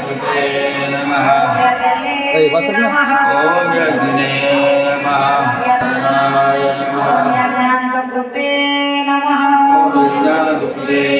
कृते नमः. ॐ यज्ञे नमः। नमः। ॐ विज्ञानगुप्ते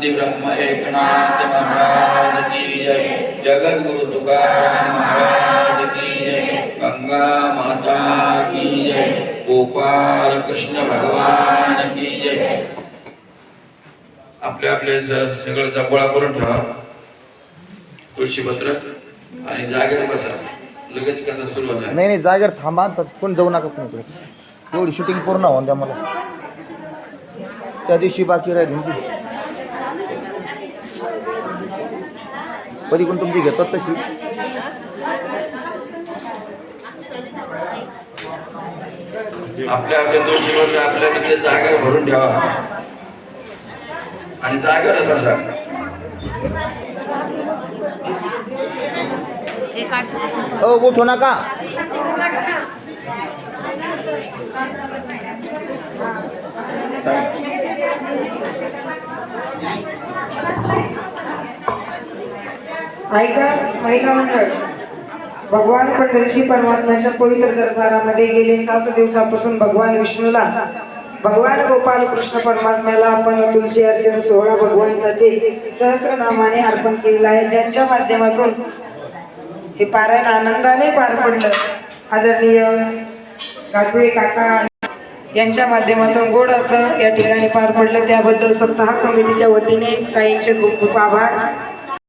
शांति ब्रह्म एकनाथ महाराज की जय। जगत गुरु तुकाराम महाराज की जय। गंगा माता की जय। गोपाल कृष्ण भगवान की जय। आपले आपले सगळं गोळा करून ठेवा. तुळशीपत्र आणि जागेवर बसा. लगेच कसं सुरू होणार. नाही नाही जागेवर थांबा. कोण जाऊ नका कोणी एवढी शूटिंग पूर्ण होऊन द्या मला. त्या दिवशी बाकी राहील. कधी कोण तुमची घेतात तशी? आपल्या आपल्या दोन दिवस आपल्यामध्ये जागा भरून ठेवा. आणि जागेवर बसा हो उठू नका. ऐका महिला मंडळ. भगवान पंढरीशी परमात्म्याच्या पवित्र दरबारामध्ये गेले सात दिवसापासून भगवान विष्णूला भगवान गोपाल कृष्ण परमात्म्याला आपण तुलसी अर्चन सोहळा भगवंताचे सहस्रनामाने अर्पण केलेला आहे. ज्यांच्या माध्यमातून हे पारायण आनंदाने पार पडलं. आदरणीय गाठुळे काका यांच्या माध्यमातून गोड असं या ठिकाणी पार पडलं. त्याबद्दल सप्ताह कमिटीच्या वतीने ताईंचे खूप खूप आभार.